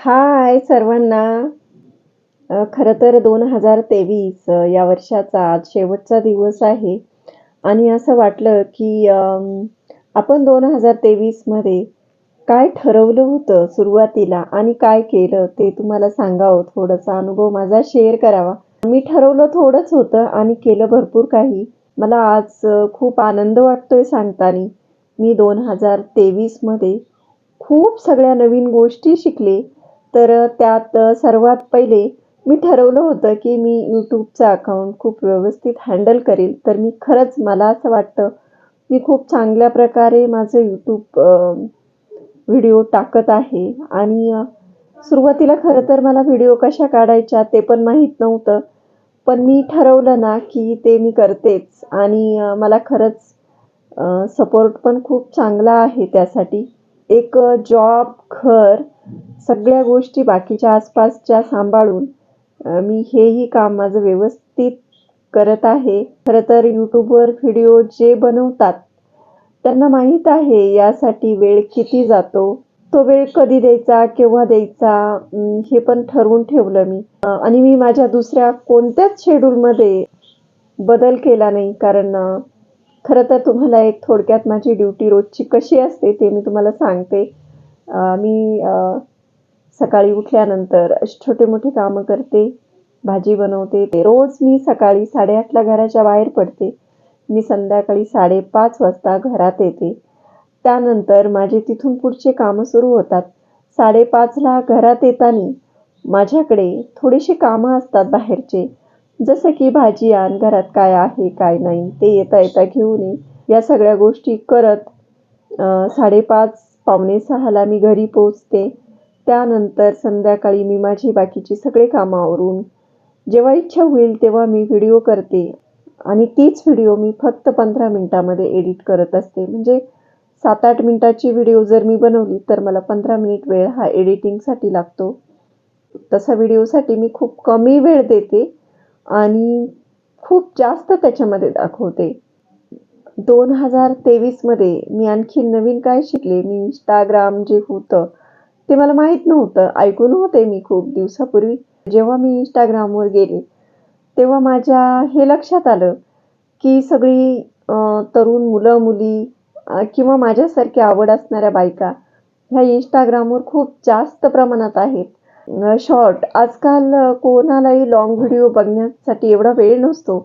हाय सर्वांना. खरं तर दोन हजार तेवीस या वर्षाचा आज शेवटचा दिवस आहे. आणि असं वाटलं की आपण दोन हजार तेवीसमध्ये काय ठरवलं होतं सुरुवातीला आणि काय केलं ते तुम्हाला सांगावं. थोडासा अनुभव माझा शेअर करावा. मी ठरवलं थोडंच होतं आणि केलं भरपूर काही. मला आज खूप आनंद वाटतोय सांगताना. मी दोन हजार तेवीसमध्ये खूप सगळ्या नवीन गोष्टी शिकले. तर त्यात सर्वात पहिले मी ठरवलं होतं की मी यूट्यूबचं अकाउंट खूप व्यवस्थित हँडल करेल. तर मी खरंच मला असं वाटतं मी खूप चांगल्या प्रकारे माझं यूट्यूब व्हिडिओ टाकत आहे. आणि सुरुवातीला खरं तर मला व्हिडिओ कशा काढायच्या ते पण माहीत नव्हतं. पण मी ठरवलं ना की ते मी करतेच. आणि मला खरंच सपोर्ट पण खूप चांगला आहे त्यासाठी. एक जॉब घर सगळ्या गोष्टी बाकीच्या आसपासच्या सांभाळून मी हेही काम माझं व्यवस्थित करत आहे. खरं तर यूट्यूबवर व्हिडिओ जे बनवतात त्यांना माहीत आहे यासाठी वेळ किती जातो. तो वेळ कधी द्यायचा केव्हा द्यायचा हे पण ठरवून ठेवलं मी. आणि मी माझ्या दुसऱ्या कोणत्याच शेड्यूलमध्ये बदल केला नाही. कारण खरं तर तुम्हाला एक थोडक्यात माझी ड्युटी रोजची कशी असते ते मी तुम्हाला सांगते. मी सकाळी उठल्यानंतर अशी छोटे मोठे कामं करते भाजी बनवते. ते रोज मी सकाळी साडेआठला घराच्या बाहेर पडते. मी संध्याकाळी साडेपाच वाजता घरात येते. त्यानंतर माझे तिथून पुढचे कामं सुरू होतात. साडेपाचला घरात येताना माझ्याकडे थोडीशी कामं असतात बाहेरचे. जसं की भाजी आण घरात काय आहे काय नाही ते येता येता घेऊन ये. या सगळ्या गोष्टी करत साडेपाच पावणे सहाला मी घरी पोचते त्यानंतर संध्याकाळी मी माझी बाकीची सगळे कामं आवरून जेव्हा इच्छा होईल तेव्हा मी व्हिडिओ करते. आणि तीच व्हिडिओ मी फक्त पंधरा मिनटामध्ये एडिट करत असते. म्हणजे सात आठ मिनिटाची व्हिडिओ जर मी बनवली तर मला पंधरा मिनिट वेळ हा एडिटिंगसाठी लागतो. तसा व्हिडिओसाठी मी खूप कमी वेळ देते आणि खूप जास्त त्याच्यामध्ये दाखवते. दोन हजार तेवीसमध्ये मी आणखी नवीन काय शिकले? मी इंस्टाग्राम जे होतं ते मला माहीत नव्हतं. ऐकून होते मी खूप दिवसापूर्वी. जेव्हा मी इंस्टाग्रामवर गेले तेव्हा माझ्या हे लक्षात आलं की सगळी तरुण मुलं मुली किंवा माझ्यासारखी आवड असणाऱ्या बायका ह्या इंस्टाग्रामवर खूप जास्त प्रमाणात आहेत. शॉर्ट आजकाल कोणालाही लाँग व्हिडिओ बघण्यासाठी एवढा वेळ नसतो.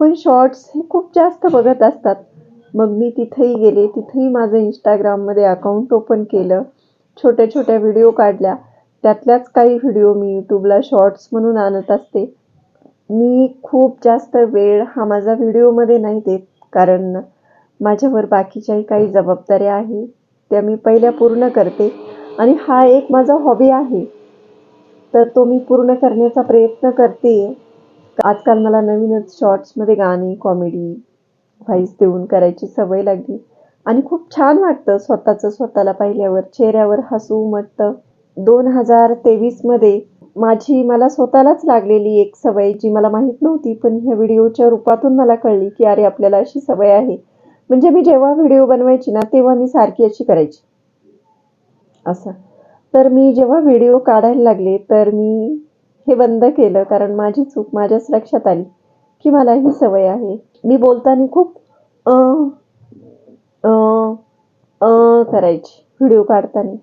पण शॉर्ट्स हे खूप जास्त बघत असतात. मग मी तिथेही गेले तिथेही माझं इंस्टाग्राममध्ये अकाउंट ओपन केलं. छोट्या छोट्या व्हिडिओ काढल्या. त्यातल्याच काही व्हिडिओ मी यूट्यूबला शॉर्ट्स म्हणून आणत असते. मी खूप जास्त वेळ हा माझा व्हिडिओमध्ये नाही देत. कारण माझ्यावर बाकीच्याही काही जबाबदाऱ्या आहे त्या मी पहिल्या पूर्ण करते. आणि हा एक माझा हॉबी आहे. तर तो मी पूर्ण करण्याचा प्रयत्न करते आजकाल मला नवीनच शॉर्ट्समध्ये गाणी कॉमेडी व्हाईस देऊन करायची सवय लागली. आणि खूप छान वाटतं स्वतःचं स्वतःला पाहिल्यावर. चेहऱ्यावर हसू उमटतं दोन हजार तेवीसमध्ये माझी मला स्वतःलाच लागलेली एक सवय जी मला माहीत नव्हती पण ह्या व्हिडिओच्या रूपातून मला कळली की अरे आपल्याला अशी सवय आहे. म्हणजे मी जेव्हा व्हिडिओ बनवायची ना तेव्हा मी सारखी अशी करायची. असं. तर मी जेव्हा व्हिडिओ काढायला लागले तर मी हे बंद केलं कारण माझी चूक माझ्याच लक्षात आली की मला ही सवय आहे. मी बोलताना खूप अ अ अ करायची व्हिडिओ काढताना.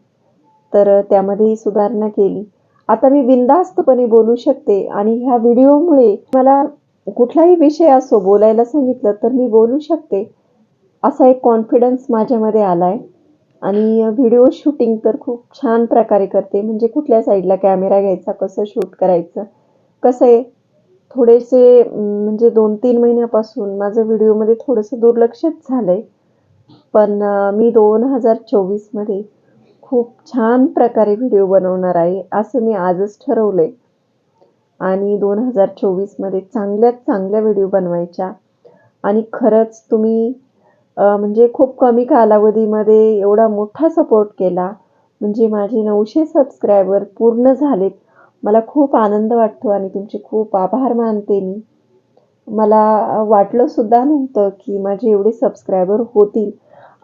तर त्यामध्येही सुधारणा केली. आता मी बिनधास्तपणे बोलू शकते आणि ह्या व्हिडिओमुळे मला कुठलाही विषय असो बोलायला सांगितलं तर मी बोलू शकते. असा एक कॉन्फिडन्स माझ्यामध्ये आला आहे आणि व्हिडिओ शूटिंग तर खूप छान प्रकारे करते. म्हणजे कुठल्या साईडला कॅमेरा घ्यायचा कसं शूट करायचं कसं आहे? थोडेसे म्हणजे दोन तीन महिन्यापासून माझं व्हिडिओमध्ये थोडंसं दुर्लक्षच झालं आहे पण मी दोन हजार चोवीसमध्ये खूप छान प्रकारे व्हिडिओ बनवणार आहे असं मी आजच ठरवलं आहे आणि दोन हजार चोवीसमध्ये चांगल्यात चांगल्या व्हिडिओ बनवायच्या. आणि खरंच तुम्ही म्हणजे खूप कमी कालावधीमध्ये एवढा मोठा सपोर्ट केला. म्हणजे माझे नऊशे सबस्क्रायबर पूर्ण झालेत. मला खूप आनंद वाटतो आणि तुमचे खूप आभार मानते मी. मला वाटलंसुद्धा नव्हतं की माझे एवढे सबस्क्रायबर होतील.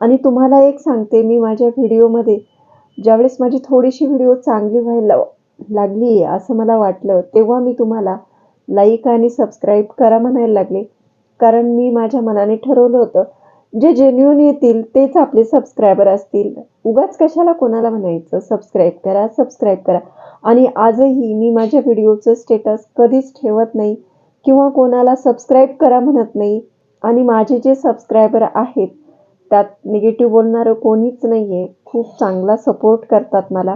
आणि तुम्हाला एक सांगते मी माझ्या व्हिडिओमध्ये ज्यावेळेस माझी थोडीशी व्हिडिओ चांगली व्हायला लागली आहे असं मला वाटलं तेव्हा मी तुम्हाला लाईक आणि सबस्क्राईब करा म्हणायला लागले. कारण मी माझ्या मनाने ठरवलं होतं जे जेन्युन येतील तेच आपले सबस्क्रायबर असतील. उगाच कशाला कोणाला म्हणायचं? सबस्क्राईब करा सबस्क्राईब करा. आणि आजही मी माझ्या व्हिडिओचं स्टेटस कधीच ठेवत नाही किंवा कोणाला सबस्क्राईब करा म्हणत नाही आणि माझे जे सबस्क्रायबर आहेत त्यात निगेटिव्ह बोलणारं कोणीच नाही आहे खूप चांगला सपोर्ट करतात मला.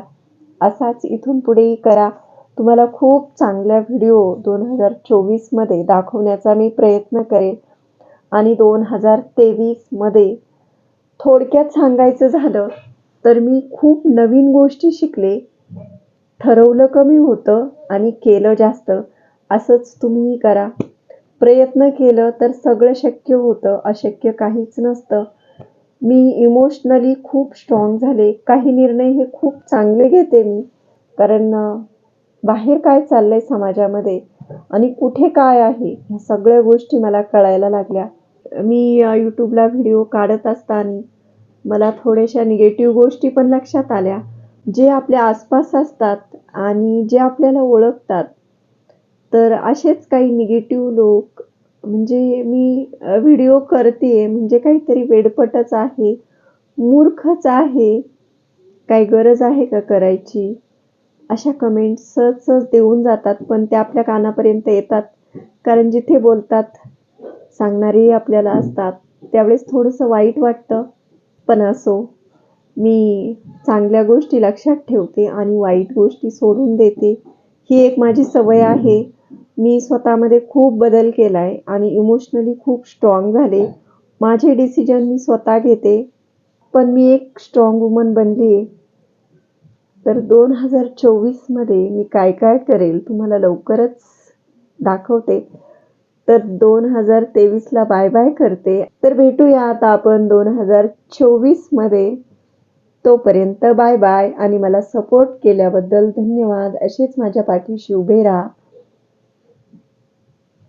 असाच इथून पुढेही करा. तुम्हाला खूप चांगल्या व्हिडिओ दोन हजार चोवीसमध्ये दाखवण्याचा मी प्रयत्न करेन. आणि दोन हजार तेवीसमध्ये थोडक्यात सांगायचं झालं तर मी खूप नवीन गोष्टी शिकले ठरवलं कमी होतं आणि केलं जास्त. असंच तुम्हीही करा. प्रयत्न केलं तर सगळं शक्य होतं अशक्य काहीच नसतं. मी इमोशनली खूप स्ट्रॉंग झाले. काही निर्णय हे खूप चांगले घेते मी. कारण बाहेर काय चाललंय समाजामध्ये आणि कुठे काय आहे ह्या सगळ्या गोष्टी मला कळायला लागल्या. मी यूट्यूबला व्हिडिओ काढत असताना मला थोड्याशा निगेटिव्ह गोष्टी पण लक्षात आल्या. जे आपल्या आसपास असतात आणि जे आपल्याला ओळखतात. तर असेच काही निगेटिव्ह लोक म्हणजे मी व्हिडिओ करते म्हणजे काहीतरी वेडपटच आहे मूर्खच आहे काही गरज आहे का करायची? अशा कमेंट्स सहज सहज देऊन जातात पण त्या आपल्या कानापर्यंत येतात. कारण जिथे बोलतात सांगणारी आपल्याला असतात. त्यावेळेस थोडंसं वाईट वाटतं पण असो. मी चांगल्या गोष्टी लक्षात ठेवते आणि वाईट गोष्टी सोडून देते. ही एक माझी सवय आहे. मी स्वतःमध्ये खूप बदल केला आहे आणि इमोशनली खूप स्ट्रॉंग झाले. माझे डिसिजन मी स्वतः घेते. पण मी एक स्ट्रॉंग वुमन बनली. आहे तर दोन हजार चोवीसमध्ये मी काय काय करेल तुम्हाला लवकरच दाखवते. तर दोन हजार तेवीसला बाय बाय करते. तर भेटूया आता आपण दोन हजार चोवीसमध्ये. तोपर्यंत बाय बाय आणि मला सपोर्ट केल्याबद्दल धन्यवाद. असेच माझ्या पाठीशी उभे राहा.